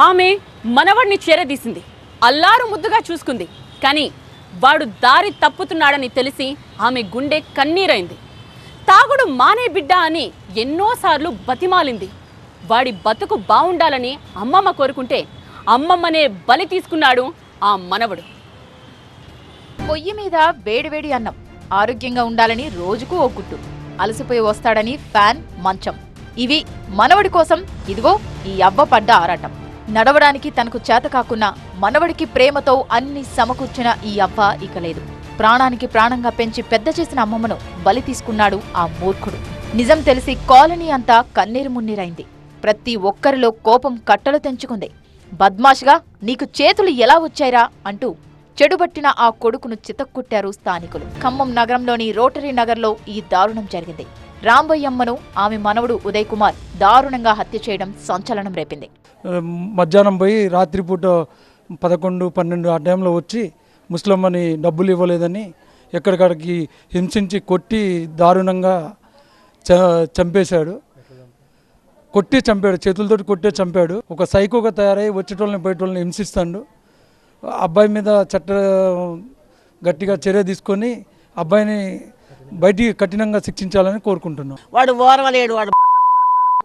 ఆమె మనవడిని చేరదీసింది. అల్లారు ముద్దుగా చూసుకుంది. కానీ వాడు దారి తప్పుతున్నాడని తెలిసి ఆమె గుండె కన్నీరైంది. తాగుడు మానే బిడ్డ అని ఎన్నోసార్లు బతిమాలింది. వాడి బతుకు బావుండాలని అమ్మమ్మ కోరుకుంటే అమ్మమ్మనే బలి తీసుకున్నాడు ఆ మనవడు. పొయ్యి మీద వేడివేడి అన్నం ఆరోగ్యంగా ఉండాలని రోజుకు ఓ గుట్టు అలసిపోయి వస్తాడని ఫ్యాన్ మంచం. ఇవి మనవడి కోసం ఇదిగో ఈ అవ్వ పడ్డ ఆరాటం. నడవడానికి తనకు చేత కాకున్నా మనవడికి ప్రేమతో అన్ని సమకూర్చిన ఈ అవ్వ ఇక లేదు. ప్రాణానికి ప్రాణంగా పెంచి పెద్ద చేసిన అమ్మమ్మను బలి తీసుకున్నాడు ఆ మూర్ఖుడు. నిజం తెలిసి కాలనీ అంతా కన్నీరు మున్నీరైంది. ప్రతి ఒక్కరిలో కోపం కట్టలు తెంచుకుంది. బద్మాష్గా నీకు చేతులు ఎలా వచ్చాయిరా అంటూ చెడుబట్టిన ఆ కొడుకును చితక్కుట్టారు స్థానికులు. ఖమ్మం నగరంలోని రోటరీ నగర్లో ఈ దారుణం జరిగింది. రాంబయ్యమ్మను ఆమె మనవడు ఉదయ్ కుమార్ దారుణంగా హత్య చేయడం సంచలనం రేపింది. మధ్యాహ్నం పోయి రాత్రిపూట పదకొండు పన్నెండు ఆ టైంలో వచ్చి ముస్లమ్మని డబ్బులు ఇవ్వలేదని ఎక్కడికక్కడికి హింసించి కొట్టి దారుణంగా చ చంపేశాడు. కొట్టి చంపాడు చేతులతోటి కొట్టే చంపాడు. ఒక సైకోగా తయారై వచ్చేటోళ్ళని బయటోళ్ళని హింసిస్తాడు. అబ్బాయి మీద చట్ట గట్టిగా చర్య తీసుకొని అబ్బాయిని బయటికి కఠినంగా శిక్షించాలని కోరుకుంటున్నాం. వాడు ఓర్వలేడు వాడు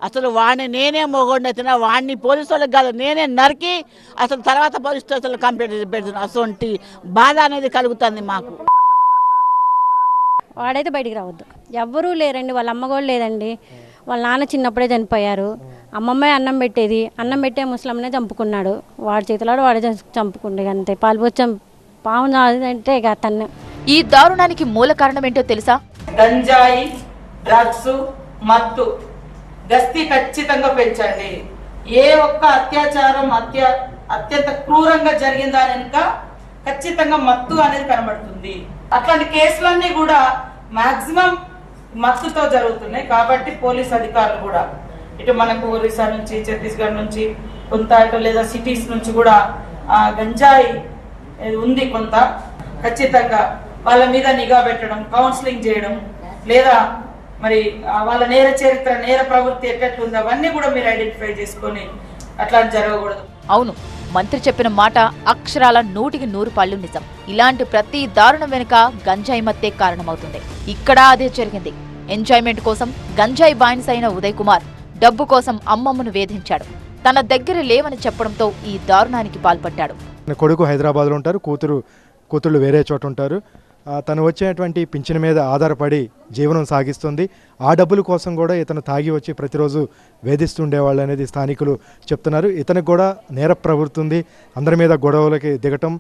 అసలు వాడిని నేనే మొగోడిని అయితేనా వాడిని పోలీసు వాళ్ళకి కాదు నేనే నరికి అసలు తర్వాత పోలీస్ స్టేషన్లో కంప్లైంట్ పెడుతున్నాను అసలు బాధ అనేది కలుగుతుంది మాకు. వాడైతే బయటికి రావద్దు. ఎవ్వరూ లేరండి వాళ్ళ అమ్మ కూడా లేదండి. వాళ్ళ నాన్న చిన్నప్పుడే చనిపోయారు. అమ్మమ్మే అన్నం పెట్టేది. అన్నం పెట్టే ముసలమ్మనే చంపుకున్నాడు. వాడి చేతిలో వాడే చంపుకుండే అంతే. పాల్పోచం పాము అంటే ఇక తన్ను. ఈ దారుణానికి మూల కారణమేంటో తెలుసా? గంజాయి డ్రగ్స్ మత్తు. గస్తీ ఖచ్చితంగా పెంచండి. ఏ ఒక్క అత్యాచారం అత్య అత్యంత క్రూరంగా జరిగిందా వెనుక ఖచ్చితంగా మత్తు అనేది కనబడుతుంది. అట్లాంటి కేసులన్నీ కూడా మాక్సిమం మత్తుతో జరుగుతున్నాయి కాబట్టి పోలీస్ అధికారులు కూడా. ఇటు మనకు ఒరిస్సా నుంచి ఛత్తీస్గఢ్ నుంచి కొంత ఇటు లేదా సిటీస్ నుంచి కూడా ఆ, గంజాయి ఉంది కొంత. ఖచ్చితంగా వాళ్ళ మీద నిఘా పెట్టడం కౌన్సిలింగ్ చేయడం లేదా మరి వాళ్ళ నేర చరిత్ర నేర ప్రవృత్తి ఎట్లెట్లుంది అవన్నీ కూడా మీరు ఐడెంటిఫై చేసుకొని అట్లాంటి జరగకూడదు. అవును మంత్రి చెప్పిన మాట అక్షరాల నూటికి నూరు పళ్ళు నిజం. ఇలాంటి ప్రతి దారుణం వెనుక గంజాయి మత్తే కారణమవుతుంది. ఇక్కడ అదే జరిగింది. ఎంజాయ్మెంట్ కోసం గంజాయి బానిస అయిన ఉదయ్ కుమార్ డబ్బు కోసం అమ్మమ్మను వేధించాడు. తన దగ్గర లేవని చెప్పడంతో ఈ దారుణానికి పాల్పడ్డాడు. కొడుకు హైదరాబాద్లో ఉంటారు కూతురు కూతుళ్ళు వేరే చోట ఉంటారు. తను వచ్చేటువంటి పింఛన్ మీద ఆధారపడి జీవనం సాగిస్తుంది. ఆ డబ్బుల కోసం కూడా ఇతను తాగి వచ్చి ప్రతిరోజు వేధిస్తుండేవాళ్ళు అనేది స్థానికులు చెప్తున్నారు. ఇతనికి కూడా నేర ప్రవృత్తుంది. అందరి మీద గొడవలకి దిగటం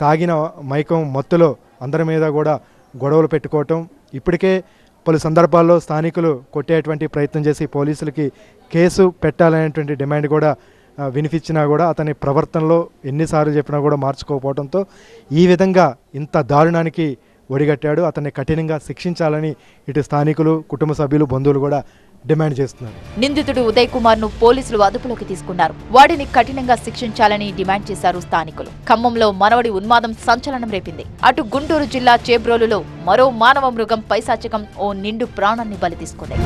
తాగిన మైకం మత్తులో అందరి మీద కూడా గొడవలు పెట్టుకోవటం. ఇప్పటికే పలు సందర్భాల్లో స్థానికులు కొట్టేటువంటి ప్రయత్నం చేసి పోలీసులకి కేసు పెట్టాలనేటువంటి డిమాండ్ కూడా వినిపించినా కూడా అతని ప్రవర్తనలో ఎన్నిసార్లు చెప్పినా కూడా మార్చుకోకపోవడంతో ఈ విధంగా ఇంత దారుణానికి ఒడిగట్టాడు. అతన్ని కఠినంగా శిక్షించాలని ఇటు స్థానికులు కుటుంబ సభ్యులు బంధువులు కూడా డిమాండ్ చేస్తున్నారు. నిందితుడు ఉదయ్ కుమార్ను పోలీసులు అదుపులోకి తీసుకున్నారు. వాడిని కఠినంగా శిక్షించాలని డిమాండ్ చేశారు స్థానికులు. ఖమ్మంలో మనవడి ఉన్మాదం సంచలనం రేపింది. అటు గుంటూరు జిల్లా చేబ్రోలులో మరో మానవ మృగం పైశాచికం ఓ నిండు ప్రాణాన్ని బలి తీసుకుంది.